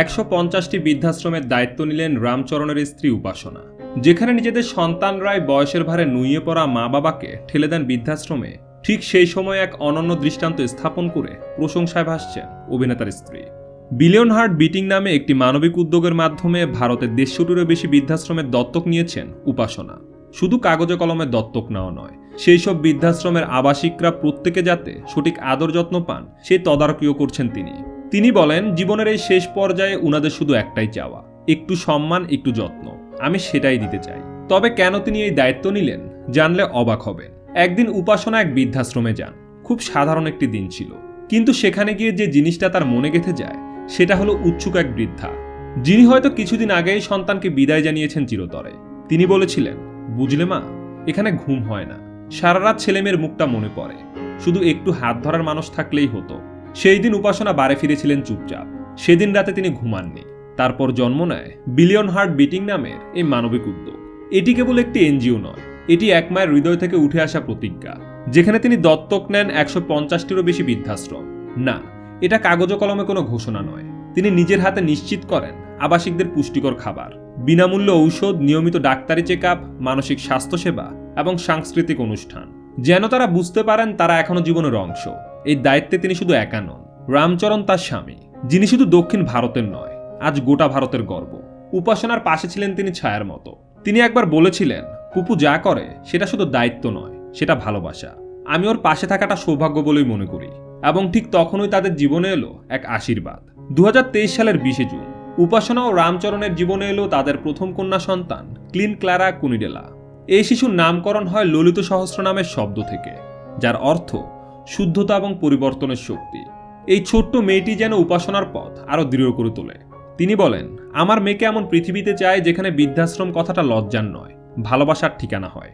একশো পঞ্চাশটি বৃদ্ধাশ্রমের দায়িত্ব নিলেন রামচরণের স্ত্রী উপাসনা, যেখানে নিজেদের সন্তানরাই বয়সের ভারে নুইয়ে পড়া মা বাবাকে ঠেলে দেন বৃদ্ধাশ্রমে। ঠিক সেই সময় এক অনন্য দৃষ্টান্ত স্থাপন করে প্রশংসায় ভাসছেন অভিনেতার স্ত্রী। বিলিয়ন হার্ট বিটিং নামে একটি মানবিক উদ্যোগের মাধ্যমে ভারতের দেড়শোটিরও বেশি বৃদ্ধাশ্রমের দত্তক নিয়েছেন উপাসনা। শুধু কাগজে কলমে দত্তক নেওয়া নয়, সেই সব বৃদ্ধাশ্রমের আবাসিকরা প্রত্যেকে যাতে সঠিক আদর যত্ন পান সেই তদারকিও করছেন তিনি। তিনি বলেন, জীবনের এই শেষ পর্যায়ে উনাদের শুধু একটাই চাওয়া, একটু সম্মান, একটু যত্ন। আমি সেটাই দিতে চাই। তবে কেন তিনি এই দায়িত্ব নিলেন, জানলে অবাক হবেন। একদিন উপাসনা এক বৃদ্ধাশ্রমে যান। খুব সাধারণ একটি দিন ছিল। কিন্তু সেখানে গিয়ে যে জিনিসটা তার মনে গেঁথে যায়, সেটা হলো উৎসুক এক বৃদ্ধা। যিনি হয়তো কিছুদিন আগেই সন্তানকে বিদায় জানিয়েছেন চিরতরে। তিনি বলেছিলেন, বুঝলে মা, এখানে ঘুম হয় না। সারা রাত ছেলেমেয়ের মুখটা মনে পড়ে। শুধু একটু হাত ধরার মানুষ থাকলেই হতো। সেই দিন উপাসনা বাড়ি ফিরেছিলেন চুপচাপ। সেদিন রাতে তিনি ঘুমাননি। তারপর জন্ম নেয় বিলিয়ন হার্ট বিটিং নামের এই মানবিক উদ্যোগ। এটি কেবল একটি এনজিও নয়, এটি এক মায়ের হৃদয় থেকে উঠে আসা প্রতিজ্ঞা, যেখানে তিনি দত্তক নেন একশো পঞ্চাশটিরও বেশি বৃদ্ধাশ্রম। না, এটা কাগজ কলমে কোনো ঘোষণা নয়। তিনি নিজের হাতে নিশ্চিত করেন আবাসিকদের পুষ্টিকর খাবার, বিনামূল্য ঔষধ, নিয়মিত ডাক্তারি চেক আপ মানসিক স্বাস্থ্যসেবা এবং সাংস্কৃতিক অনুষ্ঠান। যেন তারা বুঝতে পারেন তারা এখনও জীবনের অংশ। এই দায়িত্বে তিনি শুধু একা নন, রামচরণ তার স্বামী, যিনি শুধু দক্ষিণ ভারতের নয়, আজ গোটা ভারতের গর্ব। উপাসনার পাশে ছিলেন তিনি ছায়ার মতো। তিনি একবার বলেছিলেন পুপু যা করে, সেটা শুধু দায়িত্ব নয়, সেটা ভালোবাসা। আমি ওর পাশে থাকাটা সৌভাগ্য বলেই মনে করি। এবং ঠিক তখনই তাদের জীবনে এলো এক আশীর্বাদ। দু হাজার তেইশ সালের বিশে জুন, উপাসনা ও রামচরণের জীবনে এলো তাদের প্রথম কন্যা সন্তান, ক্লিন ক্লারা কুনিডেলা। এই শিশুর নামকরণ হয় ললিত সহস্র নামের শব্দ থেকে, যার অর্থ শুদ্ধতা এবং পরিবর্তনের শক্তি। এই ছোট্ট মেয়েটি যেন উপাসনার পথ আরও দৃঢ় করে তোলে। তিনি বলেন, আমার মেয়েকে এমন পৃথিবীতে চায় যেখানে বৃদ্ধাশ্রম কথাটা লজ্জার নয়, ভালোবাসার ঠিকানা হয়।